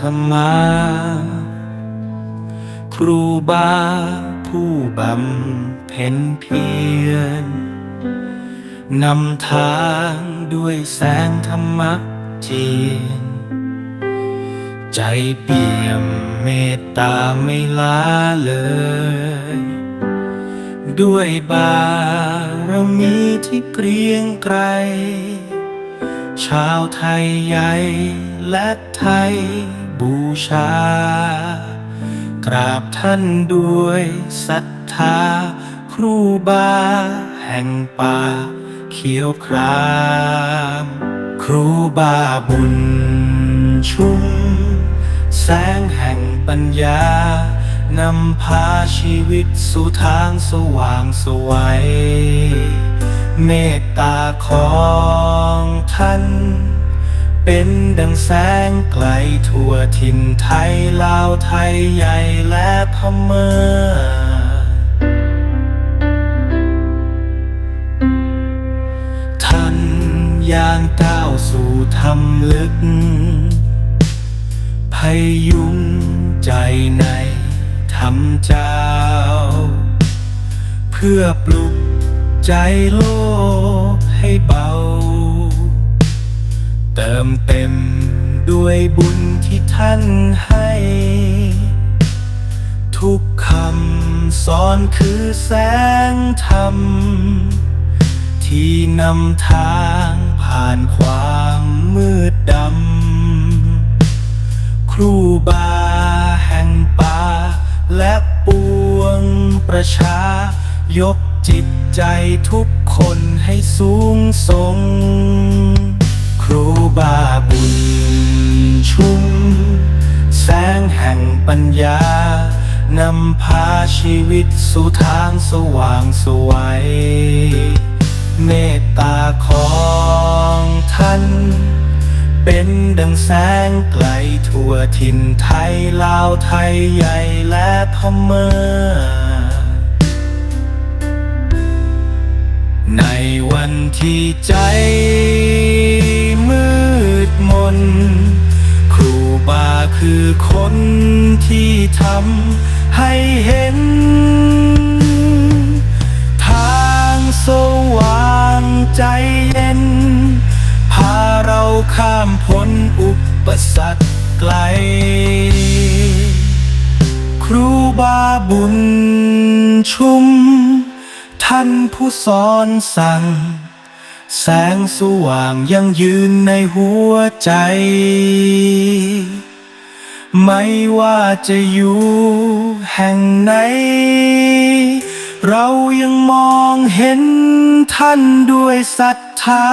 ธรรมาครูบาผู้บำเพ็ญเพียรนำทางด้วยแสงธรรมะเจียนใจเปี่ยมเมตตาไม่ล้าเลย ด้วยบารมีที่เกรียงไกร ชาวไทยใหญ่และไทย บูชา กราบท่านด้วยศรัทธา ครูบา แห่งป่า เขียวคราม ครูบาบุญชุ่มแสงแห่งปัญญานำพาชีวิตสู่ทางสว่างสวัยเมตตาของท่าน เป็นดังแสงไกลทั่วถิ่นไทยลาวไทยใหญ่และพม่าท่านย่างก้าวสู่ธรรมลึก พยุงใจในธรรมเจ้า เพื่อปลุกใจโลกให้เบา เติมเต็มด้วยบุญที่ท่านให้ ทุกคำสอนคือแสงธรรม ที่นำทางผ่านความมืดดำ ครูบาแห่งป่า และปวงประชา ยกจิตใจทุกคนให้สูงส่ง ครูบาบุญชุ่มแสงแห่งปัญญา นำพาชีวิตสู่ทางสว่างสวัย เมตตาของท่าน เป็นดังแสงไกลทั่วถิ่นไทย ลาวไทยใหญ่และพม่าในวันที่ใจ ที่ทำให้เห็น ทางสว่างใจเย็น พาเราข้ามพ้นอุปสรรคไกล ครูบาบุญชุม ท่านผู้สอนสั่ง แสงสว่างยังยืนในหัวใจ ไม่ว่าจะอยู่แห่งไหน เรายังมองเห็นท่านด้วยศรัทธา